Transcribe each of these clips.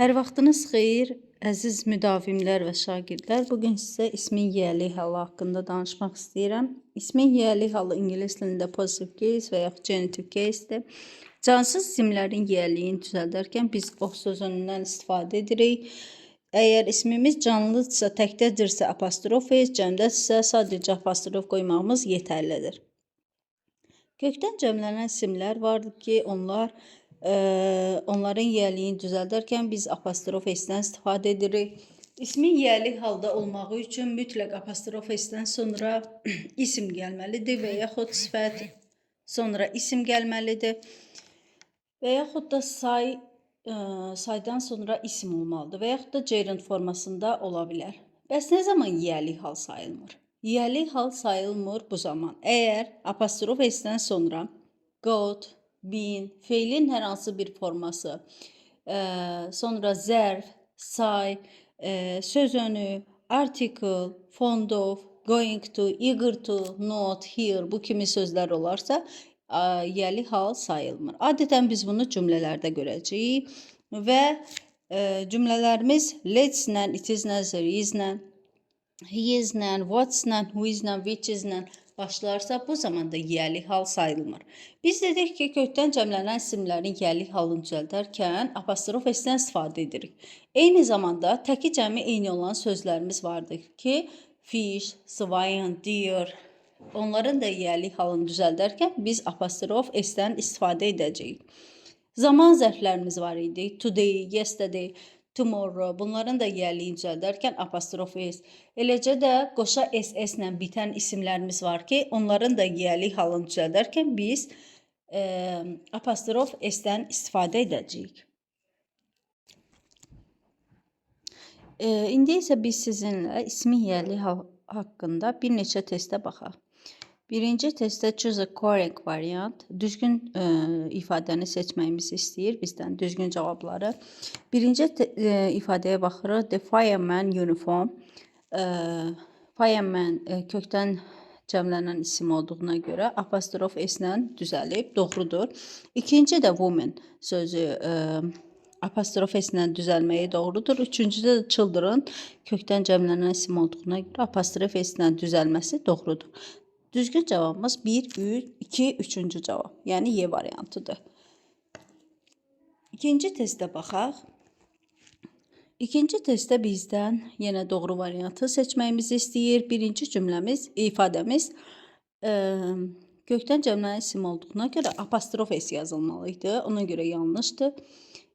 Hər vaxtınız xeyir, əziz müdavimlər və şagirdlər. Bu gün sizə ismin yiyəli halı haqqında danışmaq istəyirəm. İsmin yiyəli halı ingilis dilində positive case və yaxud genitive casedir. Cansız isimlərin yiyəliyini düzəldərkən biz o sözündən istifadə edirik. Əgər ismimiz canlıdırsa, təkdədirsə apostrof cəmdədirsə sadəcə apostrof qoymağımız yetərlidir. Kökdən cəmlənən isimlər vardır ki, onlar onların yiyəliyini düzəldərkən biz apostrof s-dən istifadə edirik. İsmin yiyəli halda olmağı üçün mütləq apostrof s-dən sonra isim gəlməlidir və yaxud sifət sonra isim gəlməlidir. Və yaxud da say ə, saydan sonra isim olmalıdır və yaxud da gerund formasında ola bilər. Bəs nə zaman yiyəli hal sayılmır? Yiyəli hal sayılmır bu zaman. Əgər apostrof s-dən sonra got, been, feilin hər hansı bir forması, ə, sonra zərf, say, ə, söz önü, article, fond of, going to, eager to, not, here bu kimi sözlər olarsa, ə, yiyəli hal sayılmır. Adətən biz bunu cümlələrdə görəcəyik və ə, cümlələrimiz let's-lə, it-is-lə, there-is-lə he-is-lə, what-lə, who-is-lə, which-is-lə başlarsa bu zaman da yiyəli hal sayılmır. Biz dedik ki, kökdən cəmlənən isimlərin yiyəli halını düzəldərkən apostrof s-dən istifadə edirik. Eyni zamanda təki cəmi eyni olan sözlərimiz vardır ki, fish, swine, deer onların da yiyəli halını düzəldərkən biz apostrof s-dən istifadə edəcəyik. Zaman zərflərimiz var idi. Today, yesterday, tomorrow bunların da yiyəliyini düzəldərkən apostrof s. Eləcə də qoşa ss ilə bitən isimlərimiz var ki, onların da yiyəli halını düzəldərkən biz e, apostrof s-dən istifadə edəcəyik. E, indi isə biz sizinlə ismi yiyəli hal haqqında bir neçə testə baxaq. Birinci testdə choose a correct variant. Düzgün ə, ifadəni seçməyimizi istəyir bizdən düzgün cavabları. Birinci te, ə, ifadəyə baxırıq. The fireman uniform. Ə, fireman ə, kökdən cəmlənən isim olduğuna görə apostrof s-lə düzəlib, doğrudur. İkinci də woman sözü ə, apostrof s-lə düzəlməyi doğrudur. Üçüncüdə də children kökdən cəmlənən isim olduğuna görə apostrof s-lə düzəlməsi doğrudur. Düzgün cavabımız 1, 3, 2, 3-cü cavab. Yəni Y variantıdır. İkinci testə baxaq. İkinci testdə bizdən yenə doğru variantı seçməyimizi istəyir. Birinci cümləmiz, ifadəmiz ə, kökdən cəmlənən isim olduğuna görə apostrof s yazılmalı idi. Ona görə yanlışdır.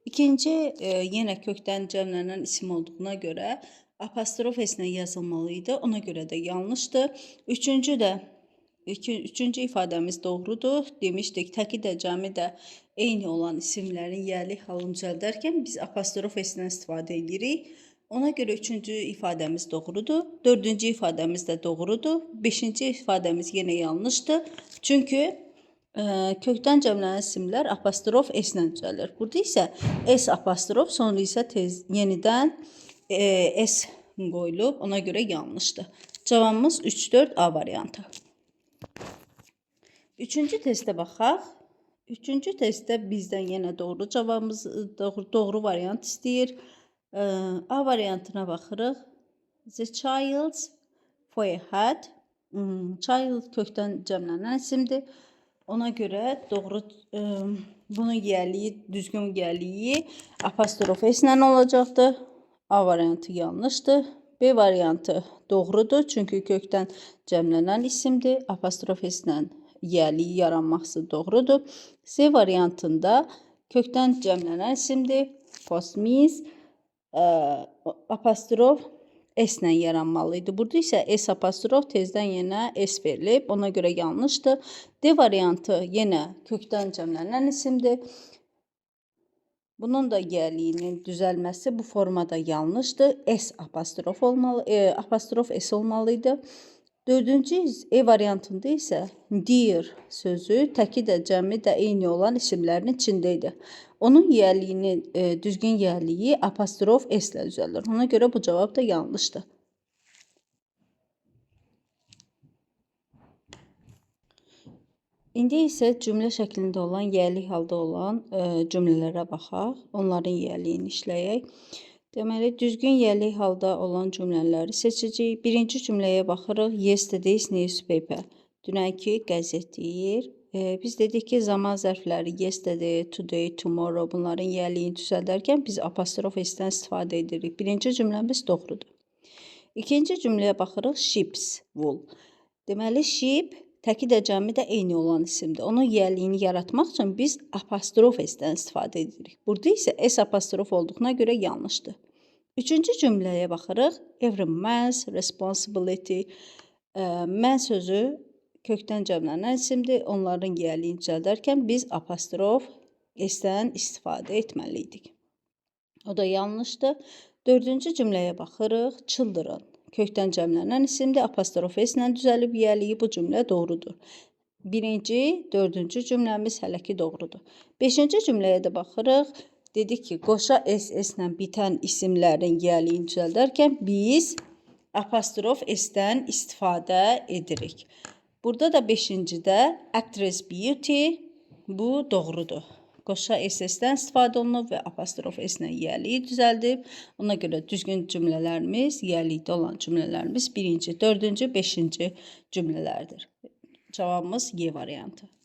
İkinci ə, yenə kökdən cəmlənən isim olduğuna görə apostrof s ilə yazılmalı idi. Ona görə də yanlışdır. Üçüncü də İki, üçüncü ifadəmiz doğrudur. Demişdik, təki də cəmi də eyni olan isimlərin yiyəli halını düzəldərkən biz apostrof s-dən istifadə edirik. Ona görə üçüncü ifadəmiz doğrudur. Dördüncü ifadəmiz də doğrudur. Beşinci ifadəmiz yenə yanlışdır. Çünki ə, e, kökdən cəmlənən isimlər apostrof s-lə düzəlir. Burada isə s apostrof, sonra isə tez yenidən e, s qoyulub. Ona görə yanlışdır. Cavabımız 3-4 A variantı. Üçüncü testə baxaq. Üçüncü testdə bizdən yenə doğru cavabımız, doğru, doğru variant istəyir. A variantına baxırıq. The child's forehead. Hmm, child kökdən cəmlənən isimdir. Ona görə doğru ə, bunun yiyəliyi, düzgün yiyəliyi apostrof s ilə olacaqdır. A variantı yanlışdır. B variantı doğrudur, çünki kökdən cəmlənən isimdir. Apostrof s ilə yiyəliyi yaranması doğrudur. C variantında kökdən cəmlənən isimdir. Kosmis ə, apostrof S ilə yaranmalı. Burada isə S apostrof tezdən yenə S verilib. Ona görə yanlışdır. D variantı yenə kökdən cəmlənən isimdir. Bunun da yiyəliyinin düzəlməsi bu formada yanlışdır. S apostrof olmalı, e, apostrof S olmalı idi. Dördüncü E variantında isə dear sözü təki də cəmi də eyni olan isimlərin içində idi. Onun yiyəliyinin e, düzgün yiyəliyi apostrof S ilə düzəlir. Ona görə bu cavab da yanlışdır. İndi isə cümlə şəklində olan, yiyəlik halda olan ə, cümlələrə baxaq. Onların yiyəliyini işləyək. Deməli, düzgün yiyəlik halda olan cümlələri seçəcəyik. Birinci cümləyə baxırıq. Yesterday's newspaper. Dünənki qəzet deyir. E, biz dedik ki, zaman zərfləri yesterday, today, tomorrow bunların yiyəliyini düzəldərkən biz apostrof s-dən istifadə edirik. Birinci cümləmiz doğrudur. İkinci cümləyə baxırıq. Ships, wool. Deməli, ship təki də cəmi də eyni olan isimdir. Onun yiyəliyini yaratmaq üçün biz apostrof s-dən istifadə edirik. Burada isə s apostrof olduğuna görə yanlışdır. Üçüncü cümləyə baxırıq. Every man's responsibility. Ə, mən sözü kökdən cəmlənən isimdir. Onların yiyəliyini düzəldərkən biz apostrof s-dən istifadə etməliydik. O da yanlışdır. Dördüncü cümləyə baxırıq. Children. Kökdən cəmlənən isimdir. Apostrof s-lə düzəlib yiyəliyi bu cümlə doğrudur. Birinci, dördüncü cümləmiz hələ ki doğrudur. Beşinci cümləyə də baxırıq. Dedik ki, qoşa s-s-lə bitən isimlərin yiyəliyini düzəldərkən biz apostrof s-dən istifadə edirik. Burada da beşincidə actress beauty bu doğrudur. Qoşa SS-dən istifadə olunub və apostrof S-lə yiyəliyi düzəldib. Ona görə düzgün cümlələrimiz, yiyəlikdə olan cümlələrimiz birinci, dördüncü, beşinci cümlələrdir. Cavabımız Y variantı.